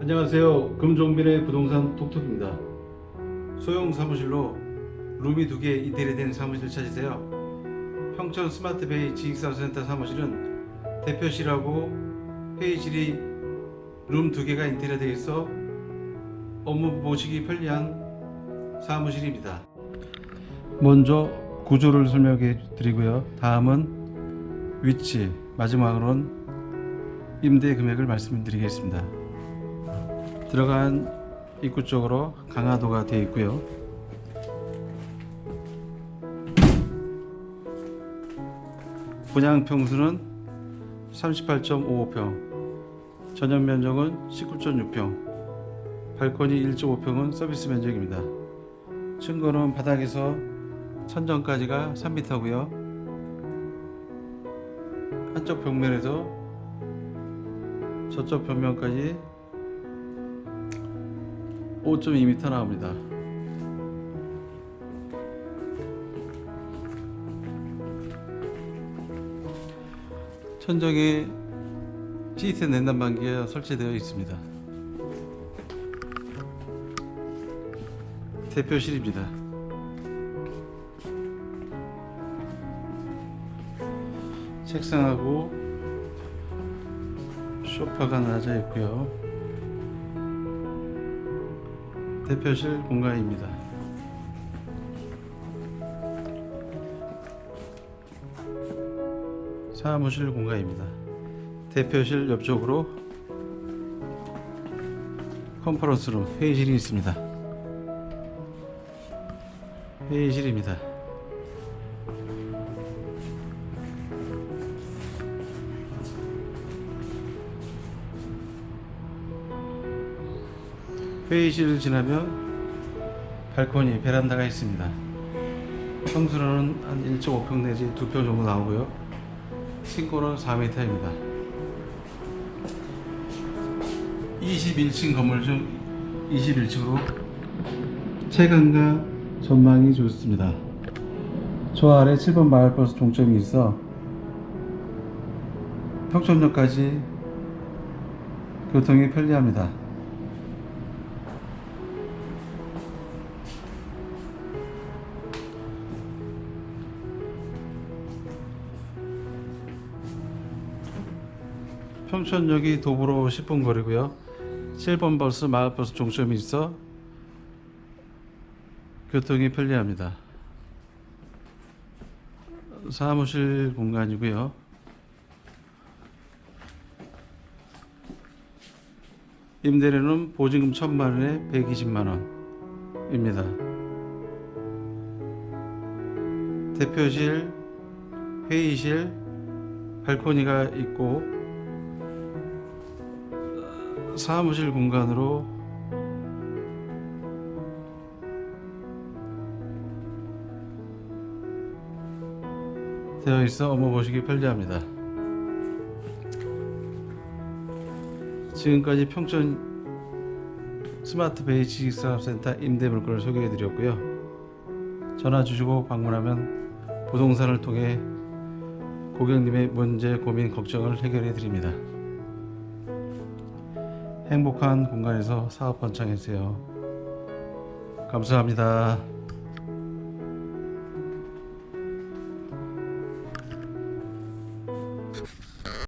안녕하세요. 금종빈의 부동산 톡톡입니다. 소형 사무실로 룸이 두 개 인테리어된 사무실 찾으세요. 평촌 스마트베이 지식사업센터 사무실은 대표실하고 회의실이 룸 두 개가 인테리어되어 있어 업무 보시기 편리한 사무실입니다. 먼저 구조를 설명해 드리고요. 다음은 위치, 마지막으로는 임대 금액을 말씀드리겠습니다. 들어간 입구 쪽으로 강화도가 되어 있고요. 분양 평수는 38.55평, 전용 면적은 19.6평, 발코니 1.5평은 서비스 면적입니다. 층고는 바닥에서 천정까지가 3m고요. 한쪽 벽면에서 저쪽 벽면까지 5.2m 나옵니다. 천정에 시트 냉난방기가 설치되어 있습니다. 대표실입니다. 책상하고 소파가 놔져 있고요. 대표실 공간입니다. 사무실 공간입니다. 대표실 옆쪽으로 컨퍼런스룸 회의실이 있습니다. 회의실입니다. 회의실을 지나면 발코니, 베란다가 있습니다. 평수로는 한 1.5평 내지 2평 정도 나오고요. 층고는 4m입니다. 21층 건물 중 21층으로 체감과 전망이 좋습니다. 저 아래 7번 마을버스 종점이 있어 평촌역까지 교통이 편리합니다. 평촌역이 도보로 10분 거리고요. 7번 버스 마을버스 종점이 있어 교통이 편리합니다. 사무실 공간이고요. 임대료는 보증금 1000만 원에 120만 원입니다. 대표실, 회의실, 발코니가 있고 사무실 공간으로 되어 있어 업무 보시기 편리합니다. 지금까지 평촌 스마트 베이 지식산업센터 임대 물건을 소개해 드렸고요. 전화 주시고 방문하면 부동산을 통해 고객님의 문제, 고민, 걱정을 해결해 드립니다. 행복한 공간에서 사업 번창해주세요. 감사합니다.